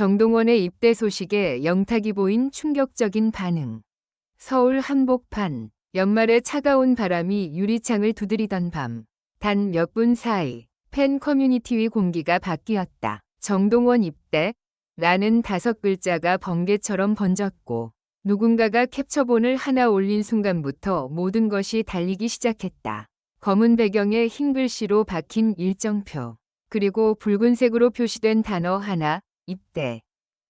정동원의 입대 소식에 영탁이 보인 충격적인 반응. 서울 한복판, 연말에 차가운 바람이 유리창을 두드리던 밤. 단 몇 분 사이 팬 커뮤니티 위 공기가 바뀌었다. 정동원 입대? 라는 다섯 글자가 번개처럼 번졌고 누군가가 캡처본을 하나 올린 순간부터 모든 것이 달리기 시작했다. 검은 배경에 흰 글씨로 박힌 일정표, 그리고 붉은색으로 표시된 단어 하나, 입대.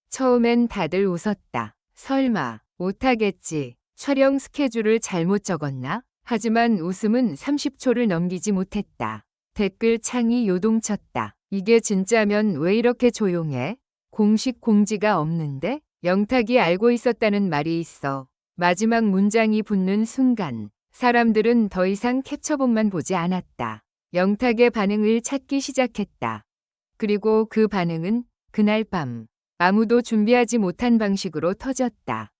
처음엔 다들 웃었다. 설마, 못하겠지. 촬영 스케줄을 잘못 적었나? 하지만 웃음은 30초를 넘기지 못했다. 댓글 창이 요동쳤다. 이게 진짜면 왜 이렇게 조용해? 공식 공지가 없는데? 영탁이 알고 있었다는 말이 있어. 마지막 문장이 붙는 순간 사람들은 더 이상 캡처본만 보지 않았다. 영탁의 반응을 찾기 시작했다. 그리고 그 반응은 그날 밤 아무도 준비하지 못한 방식으로 터졌다.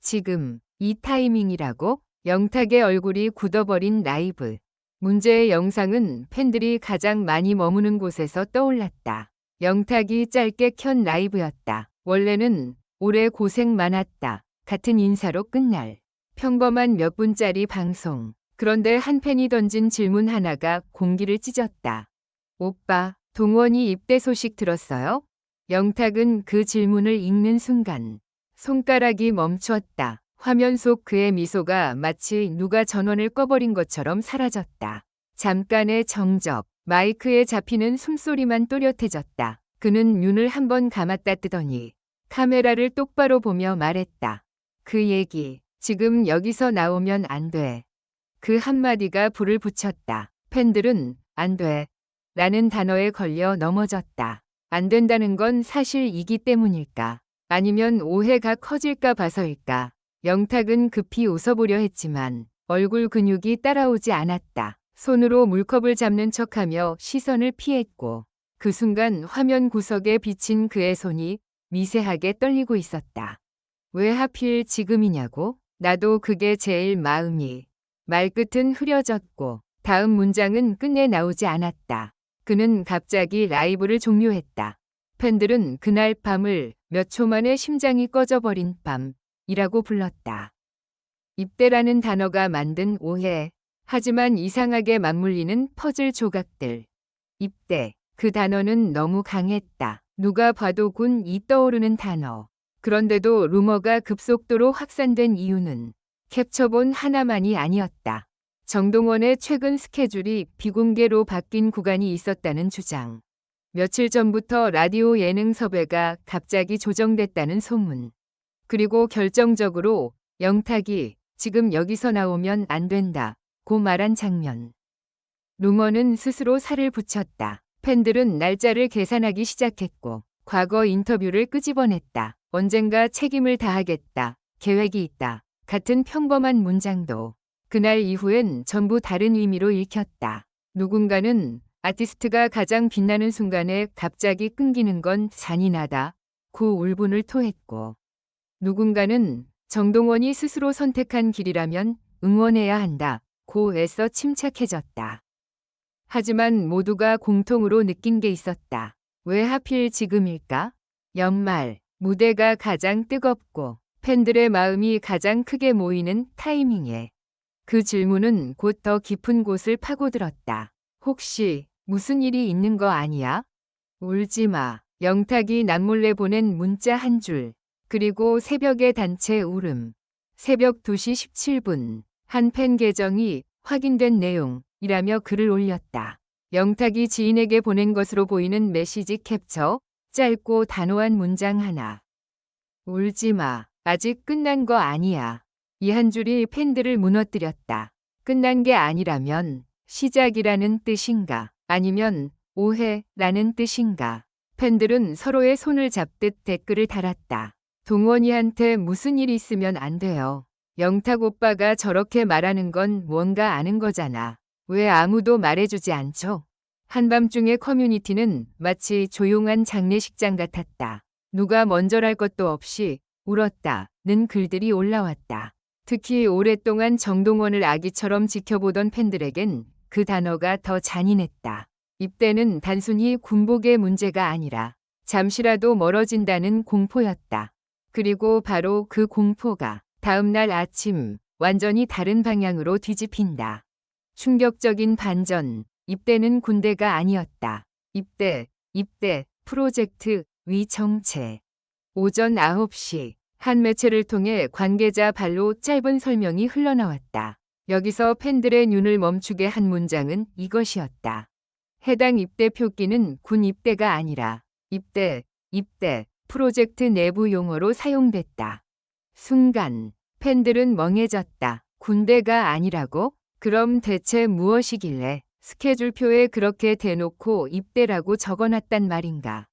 지금 이 타이밍이라고 영탁의 얼굴이 굳어버린 라이브. 문제의 영상은 팬들이 가장 많이 머무는 곳에서 떠올랐다. 영탁이 짧게 켠 라이브였다. 원래는 올해 고생 많았다. 같은 인사로 끝날 평범한 몇 분짜리 방송. 그런데 한 팬이 던진 질문 하나가 공기를 찢었다. 오빠, 동원이 입대 소식 들었어요? 영탁은 그 질문을 읽는 순간 손가락이 멈추었다. 화면 속 그의 미소가 마치 누가 전원을 꺼버린 것처럼 사라졌다. 잠깐의 정적, 마이크에 잡히는 숨소리만 또렷해졌다. 그는 눈을 한번 감았다 뜨더니 카메라를 똑바로 보며 말했다. 그 얘기, 지금 여기서 나오면 안 돼. 그 한마디가 불을 붙였다. 팬들은 안 돼. 라는 단어에 걸려 넘어졌다. 안 된다는 건 사실이기 때문일까? 아니면 오해가 커질까 봐서일까? 영탁은 급히 웃어보려 했지만 얼굴 근육이 따라오지 않았다. 손으로 물컵을 잡는 척하며 시선을 피했고 그 순간 화면 구석에 비친 그의 손이 미세하게 떨리고 있었다. 왜 하필 지금이냐고? 나도 그게 제일 마음이. 말끝은 흐려졌고 다음 문장은 끝내 나오지 않았다. 그는 갑자기 라이브를 종료했다. 팬들은 그날 밤을 몇 초 만에 심장이 꺼져버린 밤이라고 불렀다. 입대라는 단어가 만든 오해. 하지만 이상하게 맞물리는 퍼즐 조각들. 입대. 그 단어는 너무 강했다. 누가 봐도 군 이 떠오르는 단어. 그런데도 루머가 급속도로 확산된 이유는 캡처본 하나만이 아니었다. 정동원의 최근 스케줄이 비공개로 바뀐 구간이 있었다는 주장. 며칠 전부터 라디오 예능 섭외가 갑자기 조정됐다는 소문. 그리고 결정적으로 영탁이 지금 여기서 나오면 안 된다. 고 말한 장면. 루머는 스스로 살을 붙였다. 팬들은 날짜를 계산하기 시작했고 과거 인터뷰를 끄집어냈다. 언젠가 책임을 다하겠다. 계획이 있다. 같은 평범한 문장도 그날 이후엔 전부 다른 의미로 읽혔다. 누군가는 아티스트가 가장 빛나는 순간에 갑자기 끊기는 건 잔인하다. 고 울분을 토했고 누군가는 정동원이 스스로 선택한 길이라면 응원해야 한다. 고 애써 침착해졌다. 하지만 모두가 공통으로 느낀 게 있었다. 왜 하필 지금일까? 연말, 무대가 가장 뜨겁고 팬들의 마음이 가장 크게 모이는 타이밍에 그 질문은 곧 더 깊은 곳을 파고들었다. 혹시 무슨 일이 있는 거 아니야? 울지 마. 영탁이 남몰래 보낸 문자 한 줄. 그리고 새벽의 단체 울음. 새벽 2시 17분. 한 팬 계정이 확인된 내용이라며 글을 올렸다. 영탁이 지인에게 보낸 것으로 보이는 메시지 캡처. 짧고 단호한 문장 하나. 울지 마. 아직 끝난 거 아니야. 이 한 줄이 팬들을 무너뜨렸다. 끝난 게 아니라면 시작이라는 뜻인가? 아니면 오해라는 뜻인가? 팬들은 서로의 손을 잡듯 댓글을 달았다. 동원이한테 무슨 일 있으면 안 돼요. 영탁 오빠가 저렇게 말하는 건 뭔가 아는 거잖아. 왜 아무도 말해주지 않죠? 한밤중의 커뮤니티는 마치 조용한 장례식장 같았다. 누가 먼저랄 것도 없이 울었다는 글들이 올라왔다. 특히 오랫동안 정동원을 아기처럼 지켜보던 팬들에겐 그 단어가 더 잔인했다. 입대는 단순히 군복의 문제가 아니라 잠시라도 멀어진다는 공포였다. 그리고 바로 그 공포가 다음날 아침 완전히 다른 방향으로 뒤집힌다. 충격적인 반전, 입대는 군대가 아니었다. 입대, 입대, 프로젝트, 위정체. 오전 9시, 한 매체를 통해 관계자 발로 짧은 설명이 흘러나왔다. 여기서 팬들의 눈을 멈추게 한 문장은 이것이었다. 해당 입대 표기는 군 입대가 아니라 입대, 입대, 프로젝트 내부 용어로 사용됐다. 순간 팬들은 멍해졌다. 군대가 아니라고? 그럼 대체 무엇이길래 스케줄표에 그렇게 대놓고 입대라고 적어놨단 말인가?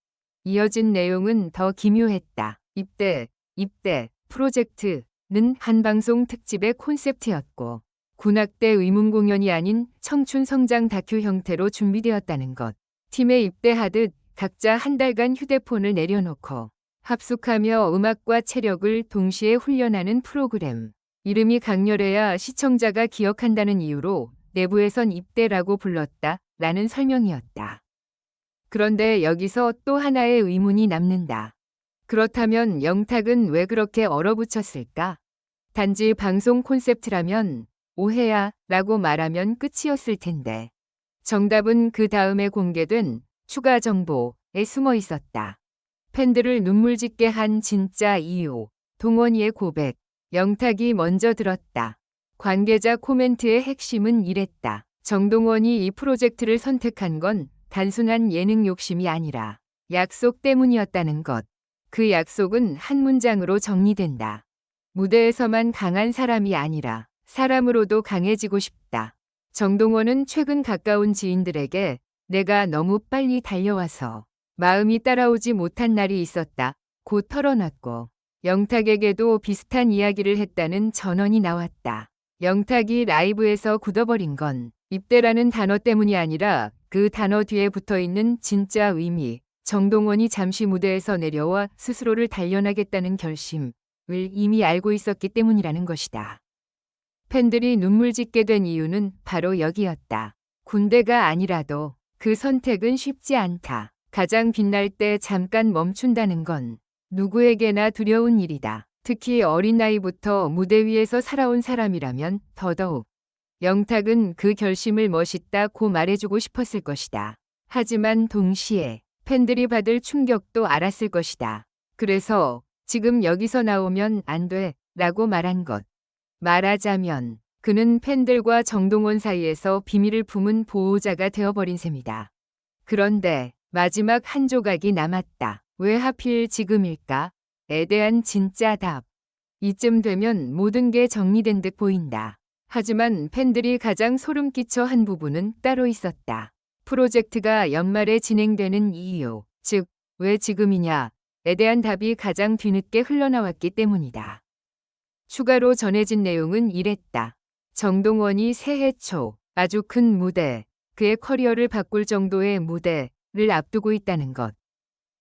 이어진 내용은 더 기묘했다. 입대, 입대, 프로젝트는 한방송 특집의 콘셉트였고 군악대 의문 공연이 아닌 청춘 성장 다큐 형태로 준비되었다는 것. 팀에 입대하듯 각자 한 달간 휴대폰을 내려놓고 합숙하며 음악과 체력을 동시에 훈련하는 프로그램. 이름이 강렬해야 시청자가 기억한다는 이유로 내부에선 입대라고 불렀다 라는 설명이었다. 그런데 여기서 또 하나의 의문이 남는다. 그렇다면 영탁은 왜 그렇게 얼어붙였을까? 단지 방송 콘셉트라면 오해야 라고 말하면 끝이었을 텐데. 정답은 그 다음에 공개된 추가 정보에 숨어 있었다. 팬들을 눈물 짓게 한 진짜 이유. 동원이의 고백. 영탁이 먼저 들었다. 관계자 코멘트의 핵심은 이랬다. 정동원이 이 프로젝트를 선택한 건 단순한 예능 욕심이 아니라 약속 때문이었다는 것. 그 약속은 한 문장으로 정리된다. 무대에서만 강한 사람이 아니라 사람으로도 강해지고 싶다. 정동원은 최근 가까운 지인들에게 내가 너무 빨리 달려와서 마음이 따라오지 못한 날이 있었다. 곧 털어놨고 영탁에게도 비슷한 이야기를 했다는 전언이 나왔다. 영탁이 라이브에서 굳어버린 건 입대라는 단어 때문이 아니라 그 단어 뒤에 붙어 있는 진짜 의미, 정동원이 잠시 무대에서 내려와 스스로를 단련하겠다는 결심을 이미 알고 있었기 때문이라는 것이다. 팬들이 눈물 짓게 된 이유는 바로 여기였다. 군대가 아니라도 그 선택은 쉽지 않다. 가장 빛날 때 잠깐 멈춘다는 건 누구에게나 두려운 일이다. 특히 어린 나이부터 무대 위에서 살아온 사람이라면 더더욱 영탁은 그 결심을 멋있다고 말해주고 싶었을 것이다. 하지만 동시에 팬들이 받을 충격도 알았을 것이다. 그래서 지금 여기서 나오면 안 돼 라고 말한 것. 말하자면 그는 팬들과 정동원 사이에서 비밀을 품은 보호자가 되어버린 셈이다. 그런데 마지막 한 조각이 남았다. 왜 하필 지금일까? 에 대한 진짜 답. 이쯤 되면 모든 게 정리된 듯 보인다. 하지만 팬들이 가장 소름 끼쳐 한 부분은 따로 있었다. 프로젝트가 연말에 진행되는 이유, 즉, 왜 지금이냐, 에 대한 답이 가장 뒤늦게 흘러나왔기 때문이다. 추가로 전해진 내용은 이랬다. 정동원이 새해 초 아주 큰 무대, 그의 커리어를 바꿀 정도의 무대를 앞두고 있다는 것.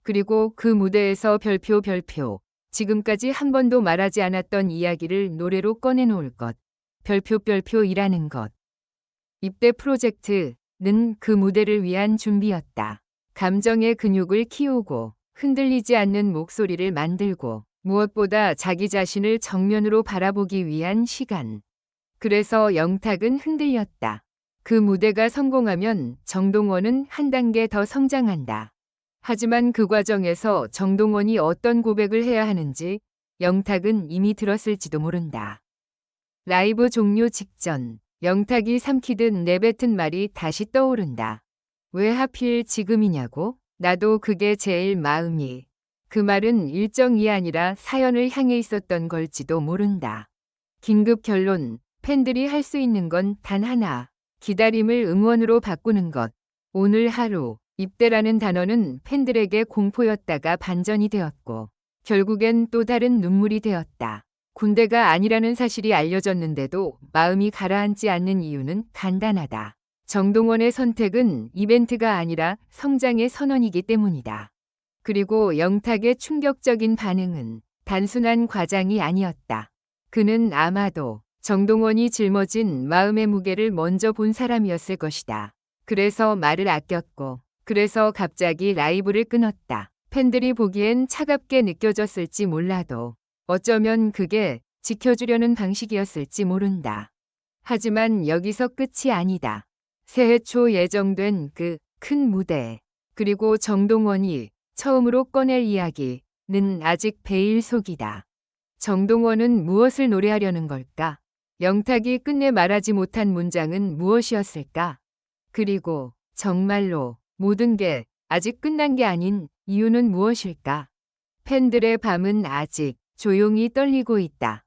그리고 그 무대에서 별표 별표, 지금까지 한 번도 말하지 않았던 이야기를 노래로 꺼내놓을 것. 별표 별표이라는 것. 입대 프로젝트 는그 무대를 위한 준비였다. 감정의 근육을 키우고 흔들리지 않는 목소리를 만들고 무엇보다 자기 자신을 정면으로 바라보기 위한 시간. 그래서 영탁은 흔들렸다. 그 무대가 성공하면 정동원은 한 단계 더 성장한다. 하지만 그 과정에서 정동원이 어떤 고백을 해야 하는지 영탁은 이미 들었을지도 모른다. 라이브 종료 직전 영탁이 삼키듯 내뱉은 말이 다시 떠오른다. 왜 하필 지금이냐고? 나도 그게 제일 마음이. 그 말은 일정이 아니라 사연을 향해 있었던 걸지도 모른다. 긴급 결론. 팬들이 할 수 있는 건 단 하나. 기다림을 응원으로 바꾸는 것. 오늘 하루 입대라는 단어는 팬들에게 공포였다가 반전이 되었고 결국엔 또 다른 눈물이 되었다. 군대가 아니라는 사실이 알려졌는데도 마음이 가라앉지 않는 이유는 간단하다. 정동원의 선택은 이벤트가 아니라 성장의 선언이기 때문이다. 그리고 영탁의 충격적인 반응은 단순한 과장이 아니었다. 그는 아마도 정동원이 짊어진 마음의 무게를 먼저 본 사람이었을 것이다. 그래서 말을 아꼈고, 그래서 갑자기 라이브를 끊었다. 팬들이 보기엔 차갑게 느껴졌을지 몰라도 어쩌면 그게 지켜주려는 방식이었을지 모른다. 하지만 여기서 끝이 아니다. 새해 초 예정된 그 큰 무대, 그리고 정동원이 처음으로 꺼낼 이야기는 아직 베일 속이다. 정동원은 무엇을 노래하려는 걸까? 영탁이 끝내 말하지 못한 문장은 무엇이었을까? 그리고 정말로 모든 게 아직 끝난 게 아닌 이유는 무엇일까? 팬들의 밤은 아직 조용히 떨리고 있다.